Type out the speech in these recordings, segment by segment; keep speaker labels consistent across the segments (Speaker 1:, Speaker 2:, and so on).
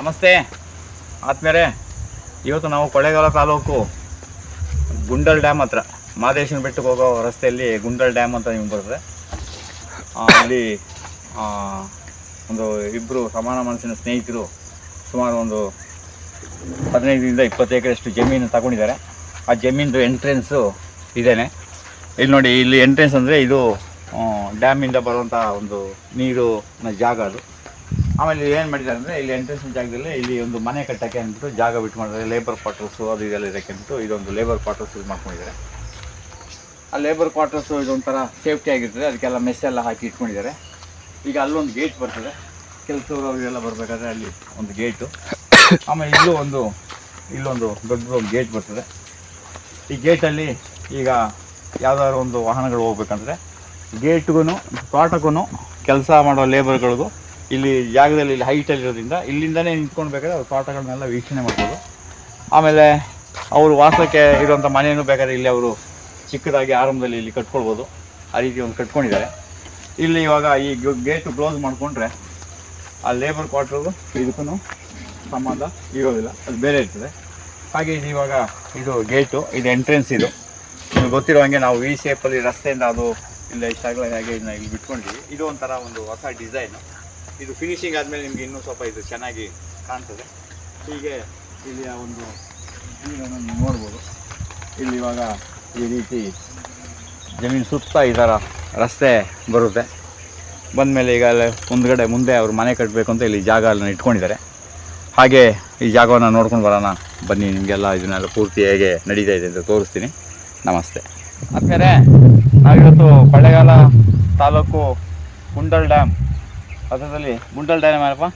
Speaker 1: ನಮಸ್ತೆ. ಆದ್ಮೇಲೆ ಇವತ್ತು ನಾವು ಕೊಳ್ಳೇಗಾಲ ತಾಲೂಕು ಗುಂಡಲ್ ಡ್ಯಾಮ್ ಹತ್ರ, ಮಾದೇಶನ ಬೆಟ್ಟಕ್ಕೆ ಹೋಗೋ ರಸ್ತೆಯಲ್ಲಿ ಗುಂಡಲ್ ಡ್ಯಾಮ್ ಅಂತ ನಿಮ್ಗೆ ಬರ್ತದೆ. ಅಲ್ಲಿ ಒಂದು ಇಬ್ಬರು ಸಮಾನ ಮನಸ್ಸಿನ ಸ್ನೇಹಿತರು ಸುಮಾರು ಒಂದು ಹದಿನೈದರಿಂದ ಇಪ್ಪತ್ತು ಎಕರೆಷ್ಟು ಜಮೀನು ತಗೊಂಡಿದ್ದಾರೆ. ಆ ಜಮೀನದು ಎಂಟ್ರೆನ್ಸು ಇದೇನೆ. ಇಲ್ಲಿ ನೋಡಿ, ಇಲ್ಲಿ ಎಂಟ್ರೆನ್ಸ್ ಅಂದರೆ ಇದು ಡ್ಯಾಮಿಂದ ಬರುವಂಥ ಒಂದು ನೀರು ಜಾಗ ಅದು. ಆಮೇಲೆ ಏನು ಮಾಡಿದ್ದಾರೆ ಅಂದರೆ ಇಲ್ಲಿ ಎಂಟ್ರೆನ್ಸ್ ಜಾಗದಲ್ಲಿ ಇಲ್ಲಿ ಒಂದು ಮನೆ ಕಟ್ಟಕ್ಕೆ ಅಂದ್ಬಿಟ್ಟು ಜಾಗ ಬಿಟ್ಟು ಮಾಡಿದ್ದಾರೆ. ಲೇಬರ್ ಕ್ವಾರ್ಟರ್ಸು ಅದು ಇದೆಲ್ಲ ಇದಕ್ಕೆ ಅಂದ್ಬಿಟ್ಟು ಇದೊಂದು ಲೇಬರ್ ಕ್ವಾರ್ಟರ್ಸ್ ಇದು ಮಾಡ್ಕೊಂಡಿದ್ದಾರೆ. ಆ ಲೇಬರ್ ಕ್ವಾರ್ಟರ್ಸು ಇದೊಂಥರ ಸೇಫ್ಟಿ ಆಗಿರ್ತದೆ. ಅದಕ್ಕೆಲ್ಲ ಮೆಸ್ ಎಲ್ಲ ಹಾಕಿ ಇಟ್ಕೊಂಡಿದ್ದಾರೆ. ಈಗ ಅಲ್ಲೊಂದು ಗೇಟ್ ಬರ್ತದೆ. ಕೆಲಸದವರು ಅವರಿಗೆಲ್ಲ ಬರಬೇಕಾದ್ರೆ ಅಲ್ಲಿ ಒಂದು ಗೇಟು ಆಮೇಲೆ ಇಲ್ಲೂ ಒಂದು, ಇಲ್ಲೊಂದು ದೊಡ್ಡ ಒಂದು ಗೇಟ್ ಬರ್ತದೆ. ಈ ಗೇಟಲ್ಲಿ ಈಗ ಯಾವ್ದಾದ್ರು ಒಂದು ವಾಹನಗಳು ಹೋಗ್ಬೇಕಂದ್ರೆ ಗೇಟ್ಗೂ ತೋಟಕ್ಕೂ ಕೆಲಸ ಮಾಡೋ ಲೇಬರ್ಗಳಿಗೂ ಇಲ್ಲಿ ಜಾಗದಲ್ಲಿ ಇಲ್ಲಿ ಹೈಟಲ್ಲಿ ಇರೋದ್ರಿಂದ ಇಲ್ಲಿಂದನೇ ನಿಂತ್ಕೊಂಡು ಬೇಕಾದ್ರೆ ಅವ್ರು ತೋಟಗಳನ್ನೆಲ್ಲ ವೀಕ್ಷಣೆ ಮಾಡ್ಬೋದು. ಆಮೇಲೆ ಅವರು ವಾಸಕ್ಕೆ ಇರುವಂಥ ಮನೆಯನ್ನು ಬೇಕಾದ್ರೆ ಇಲ್ಲಿ ಅವರು ಚಿಕ್ಕದಾಗಿ ಆರಂಭದಲ್ಲಿ ಇಲ್ಲಿ ಕಟ್ಕೊಳ್ಬೋದು. ಆ ರೀತಿ ಒಂದು ಕಟ್ಕೊಂಡಿದ್ದಾರೆ. ಇಲ್ಲಿ ಇವಾಗ ಈ ಗೇಟು ಕ್ಲೋಸ್ ಮಾಡಿಕೊಂಡ್ರೆ ಆ ಲೇಬರ್ ಕ್ವಾರ್ಟರ್ ಇದಕ್ಕೂ ಸಂಬಂಧ ಇರೋದಿಲ್ಲ. ಅದು ಬೇರೆ ಇರ್ತದೆ. ಹಾಗೆ ಇದು ಇವಾಗ ಇದು ಗೇಟು ಇದು ಎಂಟ್ರೆನ್ಸ್ ಇದು. ನಿಮ್ಗೆ ಗೊತ್ತಿರೋ ಹಾಗೆ ನಾವು ವಿ ಶೇಪಲ್ಲಿ ರಸ್ತೆಯಿಂದ ಅದು, ಇಲ್ಲ ಇಷ್ಟಾಗಲೇ ಹಾಗೆ ಇದನ್ನ ಇಲ್ಲಿ ಬಿಟ್ಕೊಂಡಿದ್ದೀವಿ. ಇದು ಒಂಥರ ಒಂದು ಹೊಸ ಡಿಸೈನು ಇದು ಫಿನಿಶಿಂಗ್ ಆದಮೇಲೆ ನಿಮಗೆ ಇನ್ನೂ ಸ್ವಲ್ಪ ಇದು ಚೆನ್ನಾಗಿ ಕಾಣ್ತದೆ. ಹೀಗೆ ಇಲ್ಲಿಯ ಒಂದು ನೋಡ್ಬೋದು. ಇಲ್ಲಿ ಇವಾಗ ಈ ರೀತಿ ಜಮೀನು ಸುತ್ತ ಈ ಥರ ರಸ್ತೆ ಬರುತ್ತೆ. ಬಂದಮೇಲೆ ಈಗ ಅಲ್ಲಿ ಮುಂದ್ಗಡೆ ಮುಂದೆ ಅವರು ಮನೆ ಕಟ್ಟಬೇಕು ಅಂತ ಇಲ್ಲಿ ಜಾಗ ಎಲ್ಲ ಇಟ್ಕೊಂಡಿದ್ದಾರೆ. ಹಾಗೆ ಈ ಜಾಗವನ್ನು ನೋಡ್ಕೊಂಡು ಬರೋಣ. ಬನ್ನಿ, ನಿಮಗೆಲ್ಲ ಇದನ್ನೆಲ್ಲ ಪೂರ್ತಿ ಹೇಗೆ ನಡೀತಾ ಇದೆ ಅಂತ ತೋರಿಸ್ತೀನಿ. ನಮಸ್ತೆ. ಆದ್ಮೇಲೆ ನಾವಿವತ್ತು ಕೊಳ್ಳೇಗಾಲ ತಾಲೂಕು ಕುಂಡಲ್ ಡ್ಯಾಮ್ ಹತ್ರದಲ್ಲಿ ಮುಂಡಲ್ ಡ್ಯಾಮ್ ಏನಪ್ಪ?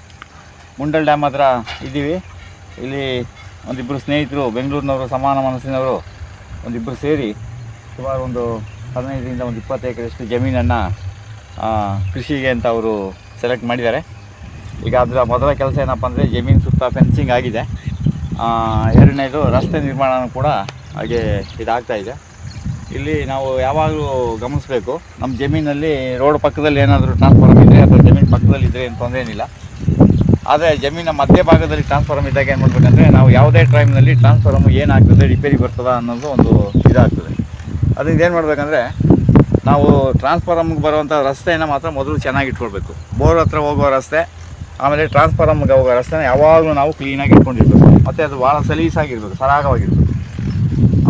Speaker 1: ಮುಂಡಲ್ ಡ್ಯಾಮ್ ಹತ್ರ ಇದ್ದೀವಿ. ಇಲ್ಲಿ ಒಂದಿಬ್ಬರು ಸ್ನೇಹಿತರು, ಬೆಂಗಳೂರಿನವರು, ಸಮಾನ ಮನಸ್ಸಿನವರು ಒಂದಿಬ್ಬರು ಸೇರಿ ಸುಮಾರು ಒಂದು ಹದಿನೈದರಿಂದ ಒಂದು ಇಪ್ಪತ್ತು ಎಕರೆಷ್ಟು ಜಮೀನನ್ನು ಕೃಷಿಗೆ ಅಂತ ಅವರು ಸೆಲೆಕ್ಟ್ ಮಾಡಿದ್ದಾರೆ. ಈಗ ಅದರ ಮೊದಲ ಕೆಲಸ ಏನಪ್ಪ ಅಂದರೆ ಜಮೀನು ಸುತ್ತ ಫೆನ್ಸಿಂಗ್ ಆಗಿದೆ. ಎರಡನೇದು ರಸ್ತೆ ನಿರ್ಮಾಣ ಕೂಡ ಹಾಗೆ ಇದಾಗ್ತಾ ಇದೆ. ಇಲ್ಲಿ ನಾವು ಯಾವಾಗಲೂ ಗಮನಿಸಬೇಕು. ನಮ್ಮ ಜಮೀನಲ್ಲಿ ರೋಡ್ ಪಕ್ಕದಲ್ಲಿ ಏನಾದರೂ ಟ್ರಾನ್ಸ್ಫಾರ್ಮ್ ಇದ್ದರೆ ಅಥವಾ ಜಮೀನು ಪಕ್ಕದಲ್ಲಿ ಇದ್ದರೆ ಏನು ತೊಂದರೆ ಏನಿಲ್ಲ. ಆದರೆ ಜಮೀನ ಮಧ್ಯ ಭಾಗದಲ್ಲಿ ಟ್ರಾನ್ಸ್ಫಾರ್ಮ್ ಇದ್ದಾಗ ಏನು ಮಾಡಬೇಕಂದ್ರೆ ನಾವು ಯಾವುದೇ ಟೈಮ್ನಲ್ಲಿ ಟ್ರಾನ್ಸ್ಫಾರ್ಮ್ ಏನಾಗ್ತದೆ ರಿಪೇರಿ ಬರ್ತದ ಅನ್ನೋದು ಒಂದು ಇದಾಗ್ತದೆ. ಅದರಿಂದ ಏನು ಮಾಡಬೇಕಂದ್ರೆ ನಾವು ಟ್ರಾನ್ಸ್ಫಾರಮ್ಗೆ ಬರುವಂಥ ರಸ್ತೆಯನ್ನು ಮಾತ್ರ ಮೊದಲು ಚೆನ್ನಾಗಿ ಇಟ್ಕೊಳ್ಬೇಕು. ಬೋರ್ ಹತ್ರ ಹೋಗುವ ರಸ್ತೆ, ಆಮೇಲೆ ಟ್ರಾನ್ಸ್ಫಾರಮ್ಗೆ ಹೋಗೋ ರಸ್ತೆನ ಯಾವಾಗಲೂ ನಾವು ಕ್ಲೀನಾಗಿ ಇಟ್ಕೊಂಡಿರ್ಬೇಕು. ಮತ್ತು ಅದು ಭಾಳ ಸಲೀಸಾಗಿರ್ಬೇಕು, ಸರಾಗವಾಗಿರ್ಬೇಕು.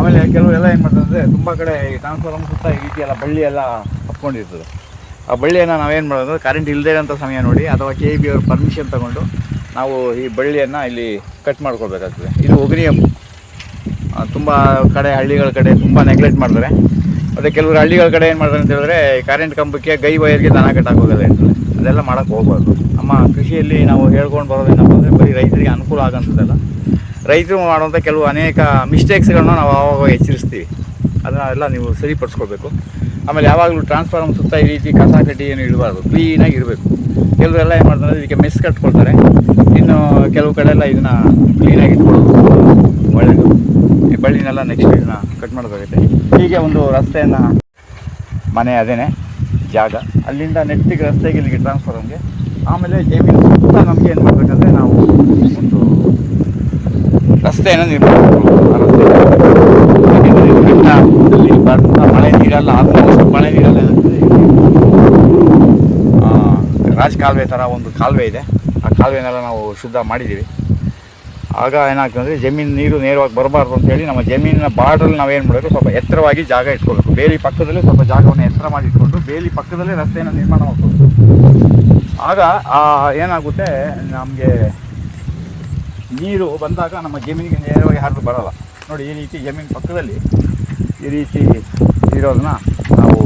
Speaker 1: ಆಮೇಲೆ ಕೆಲವರೆಲ್ಲ ಏನು ಮಾಡ್ತಾರೆ ಅಂದರೆ ತುಂಬ ಕಡೆ ಈ ಟ್ರಾನ್ಸ್ಫಾರಮ್ ಸುತ್ತ ಈ ರೀತಿ ಎಲ್ಲ ಬಳ್ಳಿ ಎಲ್ಲ ಹತ್ಕೊಂಡಿರ್ತದೆ ಆ ಬಳ್ಳಿಯನ್ನು ನಾವೇನು ಮಾಡೋದು ಕರೆಂಟ್ ಇಲ್ಲದೇ ಇರೋಂಥ ಸಮಯ ನೋಡಿ ಅಥವಾ ಕೆ ಬಿ ಅವ್ರ ಪರ್ಮಿಷನ್ ತಗೊಂಡು ನಾವು ಈ ಬಳ್ಳಿಯನ್ನು ಇಲ್ಲಿ ಕಟ್ ಮಾಡ್ಕೊಳ್ಬೇಕಾಗ್ತದೆ. ಇದು ಒಗ್ರಿಯಮ್ ತುಂಬ ಕಡೆ ಹಳ್ಳಿಗಳ ಕಡೆ ತುಂಬ ನೆಗ್ಲೆಕ್ಟ್ ಮಾಡ್ತಾರೆ. ಮತ್ತು ಕೆಲವರು ಹಳ್ಳಿಗಳ ಕಡೆ ಏನು ಮಾಡ್ತಾರೆ ಅಂತ ಹೇಳಿದ್ರೆ ಕರೆಂಟ್ ಕಂಬಕ್ಕೆ ಗೈ ವೈರ್ಗೆ ದನ ಕಟ್ಟಾಕೋಗಲ್ಲ ಇರ್ತದೆ. ಅದೆಲ್ಲ ಮಾಡೋಕ್ಕೆ ಹೋಗ್ಬಾರ್ದು. ನಮ್ಮ ಕೃಷಿಯಲ್ಲಿ ನಾವು ಹೇಳ್ಕೊಂಡು ಬರೋದೇನಪ್ಪ ಅಂದರೆ ಬರೀ ರೈತರಿಗೆ ಅನುಕೂಲ ಆಗೋಂಥದ್ದಲ್ಲ. ರೈತರು ಮಾಡುವಂಥ ಕೆಲವು ಅನೇಕ ಮಿಸ್ಟೇಕ್ಸ್ಗಳನ್ನ ನಾವು ಆವಾಗ ಎಚ್ಚರಿಸ್ತೀವಿ. ಅದನ್ನೆಲ್ಲ ನೀವು ಸರಿಪಡಿಸ್ಕೊಳ್ಬೇಕು. ಆಮೇಲೆ ಯಾವಾಗಲೂ ಟ್ರಾನ್ಸ್ಫಾರ್ಮ್ ಸುತ್ತ ಈ ರೀತಿ ಕಸ ಕಡ್ಡಿ ಏನು ಇಡಬಾರ್ದು. ಕ್ಲೀನಾಗಿ ಇರಬೇಕು. ಕೆಲವರೆಲ್ಲ ಏನು ಮಾಡ್ತಾರೆ, ಇದಕ್ಕೆ ಮೆಸ್ ಕಟ್ಕೊಳ್ತಾರೆ. ಇನ್ನು ಕೆಲವು ಕಡೆ ಎಲ್ಲ ಇದನ್ನು ಕ್ಲೀನಾಗಿ ಇಟ್ಕೊಳ್ಳೋದು ಒಳ್ಳೆಯದು ಈ ಬಳ್ಳಿನೆಲ್ಲ ನೆಕ್ಸ್ಟ್ ಇದನ್ನ ಕಟ್ ಮಾಡೋದಾಗುತ್ತೆ. ಹೀಗೆ ಒಂದು ರಸ್ತೆಯನ್ನು, ಮನೆ ಅದೇ ಜಾಗ. ಅಲ್ಲಿಂದ ನೆಟ್ಟಿಗೆ ರಸ್ತೆಗೆ ಇಲ್ಲಿಗೆ ಟ್ರಾನ್ಸ್ಫಾರ್ಮ್ಗೆ ಆಮೇಲೆ ಜಮೀನು ಸುತ್ತ ನಮಗೆ ಏನು ಮಾಡಬೇಕಂದ್ರೆ ನಾವು ಒಂದು ರಸ್ತೆಯನ್ನು ನಿರ್ಮಾಣ ಮಾಡ್ಬೇಕು. ಆ ರಸ್ತೆ ಯಾಕೆಂದ್ರೆ ಬರ್ತಂಥ ಮಳೆ ನೀರಲ್ಲ ಆಲ್ಮೋಸ್ಟ್ ಮಳೆ ನೀರಲ್ಲ ಏನಾಗ್ತದೆ ಆ, ರಾಜ್ ಕಾಲುವೆ ಥರ ಒಂದು ಕಾಲುವೆ ಇದೆ. ಆ ಕಾಲುವೆನೆಲ್ಲ ನಾವು ಶುದ್ಧ ಮಾಡಿದ್ದೀವಿ. ಆಗ ಏನಾಗ್ತದೆ ಅಂದರೆ ಜಮೀನು ನೀರು ನೇರವಾಗಿ ಬರಬಾರ್ದು ಅಂತೇಳಿ ನಮ್ಮ ಜಮೀನಿನ ಬಾರ್ಡ್ರಲ್ಲಿ ನಾವೇನು ಮಾಡಬೇಕು ಸ್ವಲ್ಪ ಎತ್ತರವಾಗಿ ಜಾಗ ಇಟ್ಕೋಬೇಕು. ಬೇಲಿ ಪಕ್ಕದಲ್ಲಿ ಸ್ವಲ್ಪ ಜಾಗವನ್ನು ಎತ್ತರ ಮಾಡಿ ಇಟ್ಕೊಂಡು ಬೇಲಿ ಪಕ್ಕದಲ್ಲೇ ರಸ್ತೆಯನ್ನು ನಿರ್ಮಾಣ ಮಾಡ್ಕೊಬೇಕು. ಆಗ ಏನಾಗುತ್ತೆ ನಮಗೆ ನೀರು ಬಂದಾಗ ನಮ್ಮ ಜಮೀನಿಗೆ ನೇರವಾಗಿ ಹರಿದು ಬರೋಲ್ಲ. ನೋಡಿ, ಈ ರೀತಿ ಜಮೀನು ಪಕ್ಕದಲ್ಲಿ ಈ ರೀತಿ ಇರೋದನ್ನ ನಾವು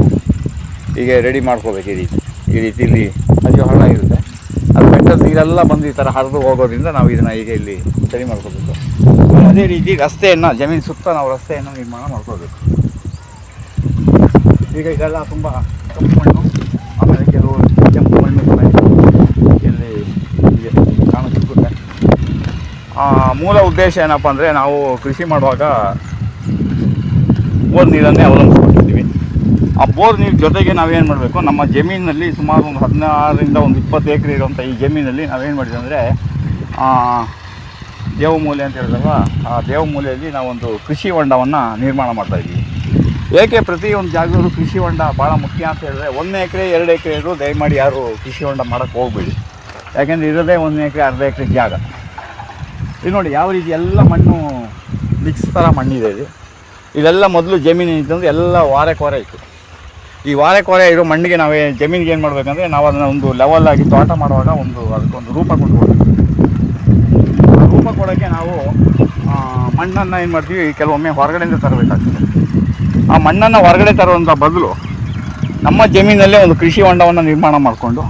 Speaker 1: ಹೀಗೆ ರೆಡಿ ಮಾಡ್ಕೋಬೇಕು ಈ ರೀತಿ. ಈ ರೀತಿ ಇಲ್ಲಿ ಅಯ್ಯೋ ಹಳ್ಳ ಇರುತ್ತೆ. ಅದು ಬೆಟ್ಟದ ನೀರೆಲ್ಲ ಬಂದು ಈ ಥರ ಹರಿದು ಹೋಗೋದ್ರಿಂದ ನಾವು ಇದನ್ನು ಈಗ ಇಲ್ಲಿ ಸರಿ ಮಾಡ್ಕೋಬೇಕು. ಅದೇ ರೀತಿ ರಸ್ತೆಯನ್ನು, ಜಮೀನು ಸುತ್ತ ನಾವು ರಸ್ತೆಯನ್ನು ನಿರ್ಮಾಣ ಮಾಡ್ಕೋಬೇಕು. ಈಗ ಇದೆಲ್ಲ ತುಂಬ ಕಪ್ಪು ಆಮೇಲೆ ಕೆಲವು ಕೆಂಪು ಮಣ್ಣು ಕೂಡ ಇದೆ. ಇಲ್ಲಿ ಹೀಗೆ ಕಾಣಸಿಕ್ಕುತ್ತೆ ಆ, ಮೂಲ ಉದ್ದೇಶ ಏನಪ್ಪ ಅಂದರೆ ನಾವು ಕೃಷಿ ಮಾಡುವಾಗ ಬೋರ್ ನೀರನ್ನೇ ಅವಲಂಬಿಸ್ಕೊಂಡಿದ್ದೀವಿ ಆ ಬೋರ್ ನೀರು ಜೊತೆಗೆ ನಾವೇನು ಮಾಡಬೇಕು, ನಮ್ಮ ಜಮೀನಿನಲ್ಲಿ ಸುಮಾರು ಒಂದು ಹದಿನಾರರಿಂದ ಒಂದು ಇಪ್ಪತ್ತು ಎಕರೆ ಇರುವಂಥ ಈ ಜಮೀನಲ್ಲಿ ನಾವೇನು ಮಾಡಿದ್ವಿ ಅಂದರೆ ದೇವಮೂಲೆ ಅಂತ ಹೇಳಿದಾಗ ಆ ದೇವಮೂಲೆಯಲ್ಲಿ ನಾವೊಂದು ಕೃಷಿ ಹೊಂಡವನ್ನು ನಿರ್ಮಾಣ ಮಾಡ್ತಾ ಇದ್ದೀವಿ. ಏಕೆ ಪ್ರತಿಯೊಂದು ಜಾಗದಲ್ಲೂ ಕೃಷಿ ಹೊಂಡ ಭಾಳ ಮುಖ್ಯ ಅಂತ ಹೇಳಿದ್ರೆ, ಒಂದು ಎಕರೆ, ಎರಡು ಎಕರೆ ಇರೋ ದಯಮಾಡಿ ಯಾರು ಕೃಷಿ ಹೊಂಡ ಮಾಡೋಕ್ಕೆ ಹೋಗಬೇಡಿ. ಯಾಕೆಂದರೆ ಇರೋದೇ ಒಂದು ಎಕರೆ, ಅರ್ಧ ಎಕರೆ ಜಾಗ. ಇದು ನೋಡಿ ಯಾವ ರೀತಿ ಎಲ್ಲ ಮಣ್ಣು ಮಿಕ್ಸ್ ಥರ ಮಣ್ಣಿದೆ ಇದು. ಇದೆಲ್ಲ ಮೊದಲು ಜಮೀನು ಇತ್ತಂದ್ರೆ ಎಲ್ಲ ವಾರೆ ಕೋರೆ ಇತ್ತು. ಈ ವಾರೆ ಕೋರೆ ಇರೋ ಮಣ್ಣಿಗೆ ನಾವೇ ಜಮೀನಿಗೆ ಏನು ಮಾಡಬೇಕಂದ್ರೆ ನಾವು ಅದನ್ನು ಒಂದು ಲೆವೆಲ್ ಆಗಿ ತೋಟ ಮಾಡುವಾಗ ಒಂದು ಅದಕ್ಕೊಂದು ರೂಪ ಕೊಟ್ಕೊಡ್ಬೇಕು ಆ ರೂಪ ಕೊಡೋಕ್ಕೆ ನಾವು ಮಣ್ಣನ್ನು ಏನು ಮಾಡ್ತೀವಿ, ಕೆಲವೊಮ್ಮೆ ಹೊರಗಡೆಯಿಂದ ತರಬೇಕಾಗ್ತದೆ. ಆ ಮಣ್ಣನ್ನು ಹೊರಗಡೆ ತರುವಂಥ ಬದಲು ನಮ್ಮ ಜಮೀನಲ್ಲೇ ಒಂದು ಕೃಷಿ ಹೊಂಡವನ್ನು ನಿರ್ಮಾಣ ಮಾಡಿಕೊಂಡು,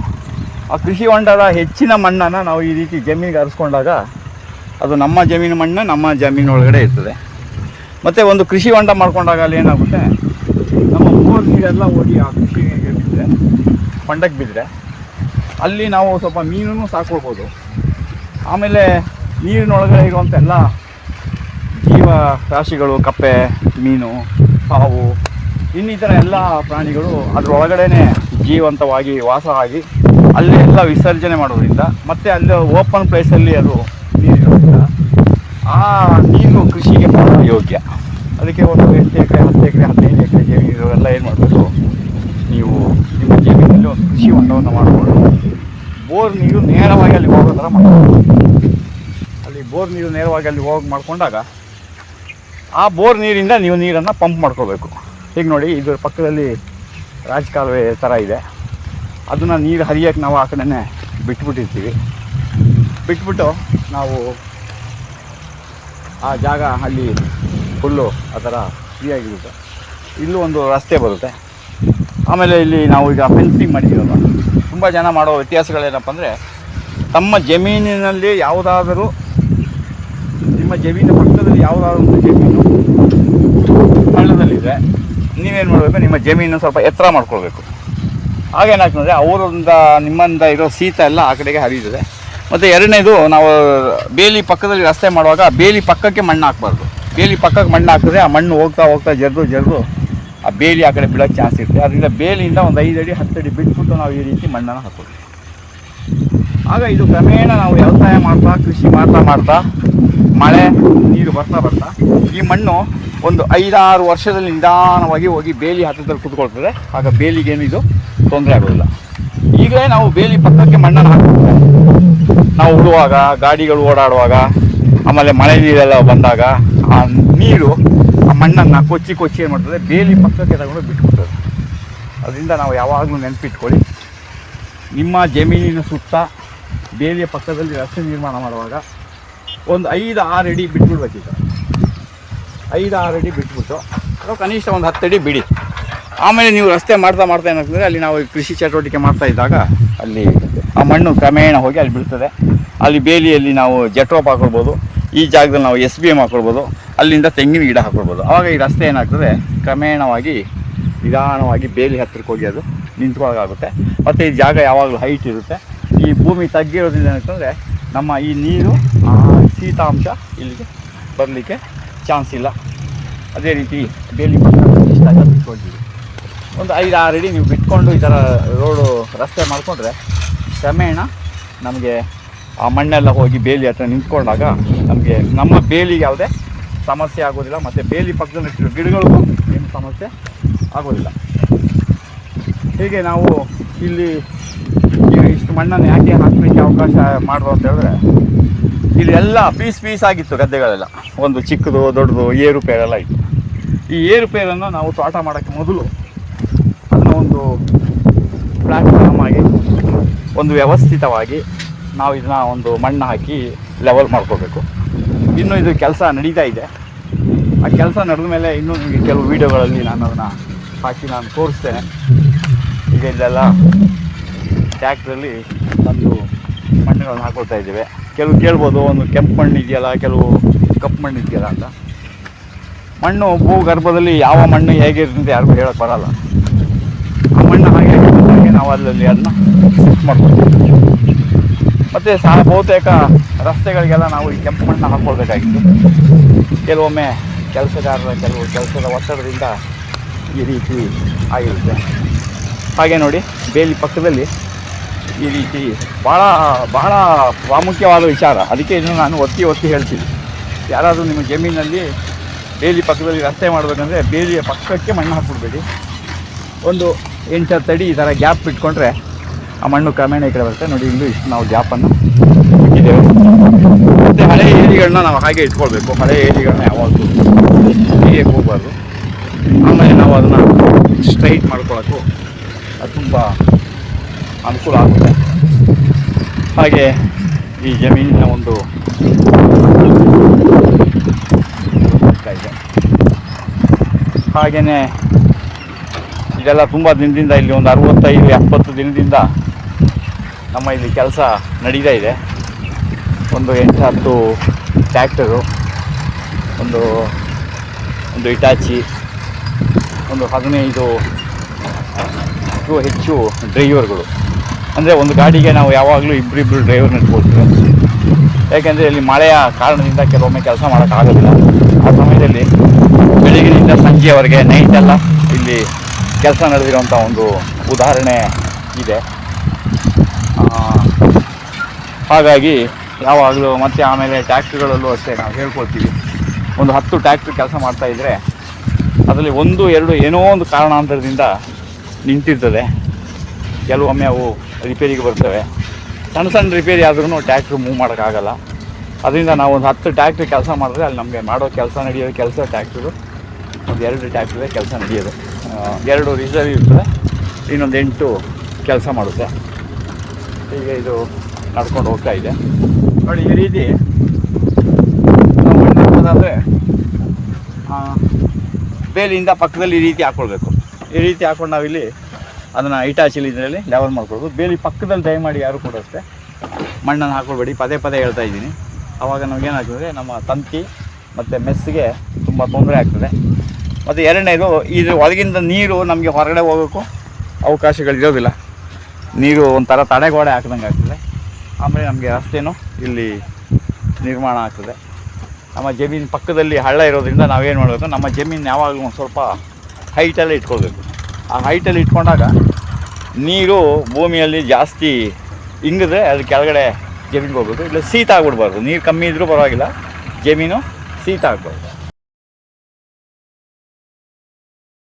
Speaker 1: ಆ ಕೃಷಿ ಹೊಂಡದ ಹೆಚ್ಚಿನ ಮಣ್ಣನ್ನು ನಾವು ಈ ರೀತಿ ಜಮೀನಿಗೆ ಹರಿಸ್ಕೊಂಡಾಗ ಅದು ನಮ್ಮ ಜಮೀನು ಮಣ್ಣು ನಮ್ಮ ಜಮೀನು ಒಳಗಡೆ ಇರ್ತದೆ. ಮತ್ತು ಒಂದು ಕೃಷಿ ಹೊಂಡ ಮಾಡ್ಕೊಂಡಾಗ ಅಲ್ಲಿ ಏನಾಗುತ್ತೆ? ನಮ್ಮ ಬೋರ್ ನೀರೆಲ್ಲ ಹೋಗಿ ಆ ಕೃಷಿಗೆ ಬಿದ್ದರೆ ಹೊಂಡಕ್ಕೆ ಬಿದ್ದರೆ ಅಲ್ಲಿ ನಾವು ಸ್ವಲ್ಪ ಮೀನೂ ಸಾಕೊಳ್ಬೋದು. ಆಮೇಲೆ ನೀರಿನೊಳಗಡೆ ಇರುವಂಥ ಎಲ್ಲ ಜೀವ ರಾಶಿಗಳು, ಕಪ್ಪೆ, ಮೀನು ಹಾವು ಇನ್ನಿತರ ಎಲ್ಲ ಪ್ರಾಣಿಗಳು ಅದ್ರ ಒಳಗಡೆನೆ ಜೀವಂತವಾಗಿ ವಾಸವಾಗಿ ಆಗಿ ಅಲ್ಲೇ ಎಲ್ಲ ವಿಸರ್ಜನೆ ಮಾಡೋದ್ರಿಂದ ಮತ್ತು ಅಲ್ಲಿ ಓಪನ್ ಪ್ಲೇಸಲ್ಲಿ ಅದು ಆ ನೀರು ಕೃಷಿಗೆ ಬಹಳ ಯೋಗ್ಯ. ಅದಕ್ಕೆ ಒಂದು ಎಂಟು ಎಕರೆ, ಹತ್ತು ಎಕರೆ, ಹದಿನೈದು ಎಕರೆ ಜಮೀನು ಇರೋರೆಲ್ಲ ಏನು ಮಾಡಬೇಕು? ನೀವು ನಿಮ್ಮ ಜಮೀನಲ್ಲಿ ಒಂದು ಕೃಷಿ ಹೊಂಡವನ್ನು ಮಾಡಿಕೊಂಡು ಬೋರ್ ನೀರು ನೇರವಾಗಿ ಅಲ್ಲಿ ಹೋಗೋ ಥರ ಮಾಡಬೇಕು. ಅಲ್ಲಿ ಬೋರ್ ನೀರು ನೇರವಾಗಿ ಅಲ್ಲಿ ಹೋಗಿ ಮಾಡಿಕೊಂಡಾಗ ಆ ಬೋರ್ ನೀರಿಂದ ನೀವು ನೀರನ್ನು ಪಂಪ್ ಮಾಡ್ಕೋಬೇಕು. ಈಗ ನೋಡಿ, ಇದ್ರ ಪಕ್ಕದಲ್ಲಿ ರಾಜಕಾಲುವೆ ಥರ ಇದೆ. ಅದನ್ನು ನೀರು ಹರಿಯೋಕ್ಕೆ ನಾವು ಆ ಕಡೆನೇ ಬಿಟ್ಬಿಟ್ಟಿರ್ತೀವಿ. ಬಿಟ್ಬಿಟ್ಟು ನಾವು ಆ ಜಾಗ ಅಲ್ಲಿ ಫುಲ್ಲು ಆ ಥರ ಫ್ರೀಯಾಗಿರುತ್ತೆ ಇಲ್ಲೂ ಒಂದು ರಸ್ತೆ ಬರುತ್ತೆ. ಆಮೇಲೆ ಇಲ್ಲಿ ನಾವು ಈಗ ಫೆನ್ಸಿಂಗ್ ಮಾಡಿದ್ದೀವಲ್ಲ ತುಂಬ ಜನ ಮಾಡೋ ವ್ಯತ್ಯಾಸಗಳೇನಪ್ಪ ಅಂದರೆ ತಮ್ಮ ಜಮೀನಿನಲ್ಲಿ ಯಾವುದಾದರೂ ನಿಮ್ಮ ಜಮೀನು ಪಕ್ಕದಲ್ಲಿ ಯಾವುದಾದ್ರೂ ಒಂದು ಜಮೀನು ಹಳ್ಳದಲ್ಲಿದೆ ನೀವೇನು ಮಾಡಬೇಕು? ನಿಮ್ಮ ಜಮೀನು ಸ್ವಲ್ಪ ಎತ್ತರ ಮಾಡ್ಕೊಳ್ಬೇಕು. ಹಾಗೇನಾಗ್ತದೆ ಅವರಿಂದ ನಿಮ್ಮಿಂದ ಇರೋ ಶೀತ ಎಲ್ಲ ಆ ಕಡೆಗೆ ಹರಿಯುತ್ತದೆ. ಮತ್ತು ಎರಡನೇದು ನಾವು ಬೇಲಿ ಪಕ್ಕದಲ್ಲಿ ರಸ್ತೆ ಮಾಡುವಾಗ ಬೇಲಿ ಪಕ್ಕಕ್ಕೆ ಮಣ್ಣು ಹಾಕಬಾರ್ದು. ಬೇಲಿ ಪಕ್ಕಕ್ಕೆ ಮಣ್ಣು ಹಾಕಿದ್ರೆ ಆ ಮಣ್ಣು ಹೋಗ್ತಾ ಹೋಗ್ತಾ ಜರ್ದು ಜರ್ದು ಆ ಬೇಲಿ ಆ ಕಡೆ ಬೀಳೋಕ್ಕೆ ಚಾನ್ಸ್ ಇರುತ್ತೆ. ಅದರಿಂದ ಬೇಲಿಯಿಂದ ಒಂದು ಐದು ಅಡಿ, ಹತ್ತು ಅಡಿ ಬಿಟ್ಬಿಟ್ಟು ನಾವು ಈ ರೀತಿ ಮಣ್ಣನ್ನು ಹಾಕೋದು. ಆಗ ಇದು ಕ್ರಮೇಣ ನಾವು ವ್ಯವಸಾಯ ಮಾಡ್ತಾ, ಕೃಷಿ ಮಾಡ್ತಾ ಮಾಡ್ತಾ ಮಳೆ, ನೀರು ಬರ್ತಾ ಬರ್ತಾ ಈ ಮಣ್ಣು ಒಂದು ಐದಾರು ವರ್ಷದಲ್ಲಿ ನಿಧಾನವಾಗಿ ಹೋಗಿ ಬೇಲಿ ಹತ್ತಿರದಲ್ಲಿ ಕುತ್ಕೊಳ್ತದೆ. ಆಗ ಬೇಲಿಗೇನಿದು ತೊಂದರೆ ಆಗೋದಿಲ್ಲ. ಈಗಲೇ ನಾವು ಬೇಲಿ ಪಕ್ಕಕ್ಕೆ ಮಣ್ಣನ್ನು ಹಾಕ್ತೀವಿ ನಾವು ಉಳುವಾಗ, ಗಾಡಿಗಳು ಓಡಾಡುವಾಗ, ಆಮೇಲೆ ಮಳೆ ನೀರೆಲ್ಲ ಬಂದಾಗ ಆ ನೀರು ಆ ಮಣ್ಣನ್ನು ಕೊಚ್ಚಿ ಕೊಚ್ಚಿ ಏನು ಮಾಡ್ತದೆ, ಬೇಲಿ ಪಕ್ಕಕ್ಕೆ ತಗೊಂಡು ಬಿಟ್ಬಿಡ್ತದೆ. ಅದರಿಂದ ನಾವು ಯಾವಾಗಲೂ ನೆನಪಿಟ್ಕೊಳ್ಳಿ. ನಿಮ್ಮ ಜಮೀನಿನ ಸುತ್ತ ಬೇಲಿಯ ಪಕ್ಕದಲ್ಲಿ ರಸ್ತೆ ನಿರ್ಮಾಣ ಮಾಡುವಾಗ ಒಂದು ಐದು, ಆರು ಅಡಿ ಬಿಟ್ಬಿಡ್ಬೇಕೀಗ ಐದು, ಆರು ಅಡಿ ಬಿಟ್ಬಿಟ್ಟು ಕನಿಷ್ಠ ಒಂದು ಹತ್ತು ಅಡಿ ಬಿಡಿ. ಆಮೇಲೆ ನೀವು ರಸ್ತೆ ಮಾಡ್ತಾ ಮಾಡ್ತಾ ಏನಾಗ್ತದೆ, ಅಲ್ಲಿ ನಾವು ಕೃಷಿ ಚಟುವಟಿಕೆ ಮಾಡ್ತಾ ಇದ್ದಾಗ ಅಲ್ಲಿ ಆ ಮಣ್ಣು ಕ್ರಮೇಣ ಹೋಗಿ ಅಲ್ಲಿ ಬೀಳ್ತದೆ. ಅಲ್ಲಿ ಬೇಲಿಯಲ್ಲಿ ನಾವು ಜೆಟ್ರೋಪ್ ಹಾಕೊಳ್ಬೋದು, ಈ ಜಾಗದಲ್ಲಿ ನಾವು ಎಸ್ ಬಿ ಎಂ ಹಾಕೊಳ್ಬೋದು, ಅಲ್ಲಿಂದ ತೆಂಗಿನ ಗಿಡ ಹಾಕೊಳ್ಬೋದು. ಆವಾಗ ಈ ರಸ್ತೆ ಏನಾಗ್ತದೆ, ಕ್ರಮೇಣವಾಗಿ ನಿಧಾನವಾಗಿ ಬೇಲಿ ಹತ್ತಿರಕ್ಕೆ ಹೋಗಿ ಅದು ನಿಂತ್ಕೊಳ್ಳೋಕ್ಕಾಗುತ್ತೆ ಮತ್ತು ಈ ಜಾಗ ಯಾವಾಗಲೂ ಹೈಟ್ ಇರುತ್ತೆ. ಈ ಭೂಮಿ ತಗ್ಗಿರೋದ್ರಿಂದ ಏನಾಗ್ತದೆ, ನಮ್ಮ ಈ ನೀರು ಶೀತಾಂಶ ಇಲ್ಲಿಗೆ ಬರಲಿಕ್ಕೆ ಚಾನ್ಸ್ ಇಲ್ಲ. ಅದೇ ರೀತಿ ಬೇಲಿ ಇಷ್ಟ ಒಂದು ಐದು, ಆರು ಅಡಿ ನೀವು ಬಿಟ್ಕೊಂಡು ಈ ಥರ ರೋಡು ರಸ್ತೆ ಮಾಡಿಕೊಂಡ್ರೆ ಕ್ರಮೇಣ ನಮಗೆ ಆ ಮಣ್ಣೆಲ್ಲ ಹೋಗಿ ಬೇಲಿ ಹತ್ರ ನಿಂತ್ಕೊಂಡಾಗ ನಮಗೆ ನಮ್ಮ ಬೇಲಿಗೆ ಯಾವುದೇ ಸಮಸ್ಯೆ ಆಗೋದಿಲ್ಲ, ಮತ್ತು ಬೇಲಿ ಪಕ್ಕದಲ್ಲಿ ಇಟ್ಟಿರೋ ಗಿಡಗಳಿಗೂ ಏನು ಸಮಸ್ಯೆ ಆಗೋದಿಲ್ಲ. ಹೀಗೆ ನಾವು ಇಲ್ಲಿ ಇಷ್ಟು ಮಣ್ಣನ್ನು ಯಾಕೆ ಹಾಕಲಿಕ್ಕೆ ಅವಕಾಶ ಮಾಡುವ ಅಂತ ಹೇಳಿದ್ರೆ ಇಲ್ಲೆಲ್ಲ ಪೀಸ್ ಪೀಸ್ ಆಗಿತ್ತು ಗದ್ದೆಗಳೆಲ್ಲ. ಒಂದು ಚಿಕ್ಕದು, ದೊಡ್ಡದು, ಏರುಪೇರೆಲ್ಲ ಇತ್ತು. ಈ ಏರುಪೇರನ್ನು ನಾವು ತೋಟ ಮಾಡೋಕ್ಕೆ ಮೊದಲು ಒಂದು ಪ್ಲಾಟ್ಫಾರ್ಮ್ ಆಗಿ, ಒಂದು ವ್ಯವಸ್ಥಿತವಾಗಿ ನಾವು ಇದನ್ನ ಒಂದು ಮಣ್ಣು ಹಾಕಿ ಲೆವೆಲ್ ಮಾಡ್ಕೋಬೇಕು. ಇನ್ನೂ ಇದು ಕೆಲಸ ನಡೀತಾ ಇದೆ. ಆ ಕೆಲಸ ನಡೆದ ಮೇಲೆ ಇನ್ನೂ ನಿಮಗೆ ಕೆಲವು ವೀಡಿಯೋಗಳಲ್ಲಿ ನಾನು ಅದನ್ನು ಹಾಕಿ ನಾನು ತೋರಿಸ್ತೇನೆ. ಈಗ ಇಲ್ಲೆಲ್ಲ ಟ್ಯಾಕ್ಟ್ರಲ್ಲಿ ಒಂದು ಮಣ್ಣುಗಳನ್ನು ಹಾಕೊಳ್ತಾ ಇದ್ದೇವೆ. ಕೆಲವು ಕೇಳ್ಬೋದು, ಒಂದು ಕೆಂಪು ಮಣ್ಣು ಇದೆಯಲ್ಲ, ಕೆಲವು ಕಪ್ಪು ಮಣ್ಣು ಇದೆಯಲ್ಲ ಅಂತ. ಮಣ್ಣು ಭೂಗರ್ಭದಲ್ಲಿ ಯಾವ ಮಣ್ಣು ಹೇಗೆ ಅಂತ ಯಾರಿಗೂ ಹೇಳೋಕ್ಕೆ ಬರಲ್ಲ. ನಾವು ಅಲ್ಲಲ್ಲಿ ಅದನ್ನ ಫಿಕ್ಸ್ ಮಾಡ್ಕೊಳ್ತೀವಿ ಮತ್ತು ಸಹ ಬಹುತೇಕ ರಸ್ತೆಗಳಿಗೆಲ್ಲ ನಾವು ಈ ಕೆಂಪು ಮಣ್ಣು ಹಾಕ್ಕೊಳ್ಬೇಕಾಗಿತ್ತು ಕೆಲವೊಮ್ಮೆ ಕೆಲಸಗಾರರ ಕೆಲವು ಕೆಲಸದ ಒತ್ತಡದಿಂದ ಈ ರೀತಿ ಆಗಿರುತ್ತೆ. ಹಾಗೆ ನೋಡಿ, ಬೇಲಿ ಪಕ್ಕದಲ್ಲಿ ಈ ರೀತಿ ಭಾಳ ಭಾಳ ಪ್ರಾಮುಖ್ಯವಾದ ವಿಚಾರ. ಅದಕ್ಕೆ ಇದನ್ನು ನಾನು ಒತ್ತಿ ಒತ್ತಿ ಹೇಳ್ತೀನಿ. ಯಾರಾದರೂ ನಿಮ್ಮ ಜಮೀನಲ್ಲಿ ಬೇಲಿ ಪಕ್ಕದಲ್ಲಿ ರಸ್ತೆ ಮಾಡಬೇಕಂದ್ರೆ ಬೇಲಿಯ ಪಕ್ಕಕ್ಕೆ ಮಣ್ಣು ಹಾಕ್ಬಿಡ್ಬೇಡಿ. ಒಂದು ಎಂಟು ಹತ್ತು ಅಡಿ ಈ ಥರ ಗ್ಯಾಪ್ ಇಟ್ಕೊಂಡ್ರೆ ಆ ಮಣ್ಣು ಕ್ರಮೇಣ ಈ ಕಡೆ ಬರುತ್ತೆ. ನೋಡಿ ಇಲ್ಲೂ ಇಷ್ಟು ನಾವು ಗ್ಯಾಪನ್ನು ಇಟ್ಟಿದ್ದೇವೆ. ಮತ್ತು ಹಳೆ ಏರಿಗಳನ್ನ ನಾವು ಹಾಗೆ ಇಟ್ಕೊಳ್ಬೇಕು. ಹಳೆ ಏರಿಗಳನ್ನ ಯಾವಾಗಲೂ ಹೀಗೆ ಹೋಗಬಾರ್ದು. ಆಮೇಲೆ ನಾವು ಅದನ್ನು ಸ್ಟ್ರೈಟ್ ಮಾಡ್ಕೊಳ್ಳೋಕ್ಕೂ ಅದು ತುಂಬ ಅನುಕೂಲ ಆಗುತ್ತೆ. ಹಾಗೆ ಈ ಜಮೀನಿನ ಒಂದು ಹಾಗೆಯೇ ಇದೆಲ್ಲ ತುಂಬ ದಿನದಿಂದ ಇಲ್ಲಿ ಒಂದು ಅರವತ್ತೈದು, ಎಪ್ಪತ್ತು ದಿನದಿಂದ ನಮ್ಮ ಇಲ್ಲಿ ಕೆಲಸ ನಡೀತಾ ಇದೆ. ಒಂದು ಎಂಟು, ಹತ್ತು ಟ್ಯಾಕ್ಟರು ಒಂದು ಒಂದು ಇಟಾಚಿ ಒಂದು ಹದಿನೈದು ಹೆಚ್ಚು ಡ್ರೈವರ್ಗಳು. ಅಂದರೆ ಒಂದು ಗಾಡಿಗೆ ನಾವು ಯಾವಾಗಲೂ ಇಬ್ಬರಿಬ್ಬರು ಡ್ರೈವರ್ನ ಇಟ್ಕೊಳ್ತೀವಿ ಯಾಕೆಂದರೆ ಇಲ್ಲಿ ಮಳೆಯ ಕಾರಣದಿಂದ ಕೆಲವೊಮ್ಮೆ ಕೆಲಸ ಮಾಡೋಕ್ಕಾಗೋದಿಲ್ಲ. ಆ ಸಮಯದಲ್ಲಿ ಬೆಳಗಿನಿಂದ ಸಂಜೆವರೆಗೆ ನೈಟೆಲ್ಲ ಇಲ್ಲಿ ಕೆಲಸ ನಡೆದಿರುವಂಥ ಒಂದು ಉದಾಹರಣೆ ಇದೆ. ಹಾಗಾಗಿ ಯಾವಾಗಲೂ ಮತ್ತು ಆಮೇಲೆ ಟ್ಯಾಕ್ಟ್ರಿಗಳಲ್ಲೂ ಅಷ್ಟೇ ನಾವು ಹೇಳ್ಕೊಳ್ತೀವಿ. ಒಂದು ಹತ್ತು ಟ್ಯಾಕ್ಟ್ರಿ ಕೆಲಸ ಮಾಡ್ತಾ ಇದ್ದರೆ ಅದರಲ್ಲಿ ಒಂದು, ಎರಡು ಏನೋ ಒಂದು ಕಾರಣಾಂತರದಿಂದ ನಿಂತಿರ್ತದೆ. ಕೆಲವೊಮ್ಮೆ ಅವು ರಿಪೇರಿಗೆ ಬರ್ತವೆ. ಸಣ್ಣ ಸಣ್ಣ ರಿಪೇರಿ ಆದ್ರೂ ಟ್ಯಾಕ್ಟ್ರ್ ಮೂವ್ ಮಾಡೋಕ್ಕಾಗಲ್ಲ. ಅದರಿಂದ ನಾವು ಒಂದು ಹತ್ತು ಟ್ಯಾಕ್ಟ್ರಿ ಕೆಲಸ ಮಾಡಿದ್ರೆ ಅಲ್ಲಿ ನಮಗೆ ಮಾಡೋ ಕೆಲಸ, ನಡೆಯೋ ಕೆಲಸ ಟ್ಯಾಕ್ಟ್ರು ಒಂದು ಎರಡು ಟ್ಯಾಕ್ಟ್ರಿಗೆ ಕೆಲಸ ನಡೆಯೋದು. ಎರಡು ರಿಸರ್ವ್ ಇರ್ತದೆ ಇನ್ನೊಂದು ಎಂಟು ಕೆಲಸ ಮಾಡುತ್ತೆ. ಈಗ ಇದು ನಡ್ಕೊಂಡು ಹೋಗ್ತಾ ಇದೆ. ನೋಡಿ ಈ ರೀತಿ ಆ, ಬೇಲಿಯಿಂದ ಪಕ್ಕದಲ್ಲಿ ಈ ರೀತಿ ಹಾಕ್ಕೊಳ್ಬೇಕು ಈ ರೀತಿ ಹಾಕ್ಕೊಂಡು ನಾವಿಲ್ಲಿ ಅದನ್ನು ಇಟಾಚಿಲಿ ಇದರಲ್ಲಿ ಲೆವೆಲ್ ಮಾಡ್ಕೊಳ್ಬೋದು. ಬೇಲಿ ಪಕ್ಕದಲ್ಲಿ ದಯಮಾಡಿ ಯಾರು ಕೂಡ ಅಷ್ಟೇ ಮಣ್ಣನ್ನು ಹಾಕ್ಕೊಳ್ಬೇಡಿ ಪದೇ ಪದೇ ಹೇಳ್ತಾ ಇದ್ದೀನಿ. ಆವಾಗ ನಮಗೇನಾಗ್ತದೆ ನಮ್ಮ ತಂತಿ ಮತ್ತು ಮೆಸ್ಸಿಗೆ ತುಂಬ ತೊಂದರೆ ಆಗ್ತದೆ. ಮತ್ತು ಎರಡನೇದು, ಇದು ಒಳಗಿಂದ ನೀರು ನಮಗೆ ಹೊರಗಡೆ ಹೋಗೋಕ್ಕೂ ಅವಕಾಶಗಳಿರೋದಿಲ್ಲ ನೀರು ಒಂಥರ ತಡೆಗೋಡೆ ಹಾಕ್ದಂಗೆ ಆಗ್ತದೆ. ಆಮೇಲೆ ನಮಗೆ ರಸ್ತೆಯೂ ಇಲ್ಲಿ ನಿರ್ಮಾಣ ಆಗ್ತದೆ. ನಮ್ಮ ಜಮೀನು ಪಕ್ಕದಲ್ಲಿ ಹಳ್ಳ ಇರೋದ್ರಿಂದ ನಾವೇನು ಮಾಡಬೇಕು, ನಮ್ಮ ಜಮೀನು ಯಾವಾಗಲೂ ಒಂದು ಸ್ವಲ್ಪ ಹೈಟಲ್ಲಿ ಇಟ್ಕೊಳ್ಬೇಕು. ಆ ಹೈಟಲ್ಲಿ ಇಟ್ಕೊಂಡಾಗ ನೀರು ಭೂಮಿಯಲ್ಲಿ ಜಾಸ್ತಿ ಇಂಗಿದ್ರೆ ಅದು ಕೆಳಗಡೆ ಜಮೀನಿಗೆ ಹೋಗ್ಬೇಕು. ಇಲ್ಲ, ಶೀತ ಆಗ್ಬಿಡ್ಬಾರ್ದು. ನೀರು ಕಮ್ಮಿ ಇದ್ದರೂ ಪರವಾಗಿಲ್ಲ. ಜಮೀನು ಶೀತ ಆಗ್ಬಾರ್ದು.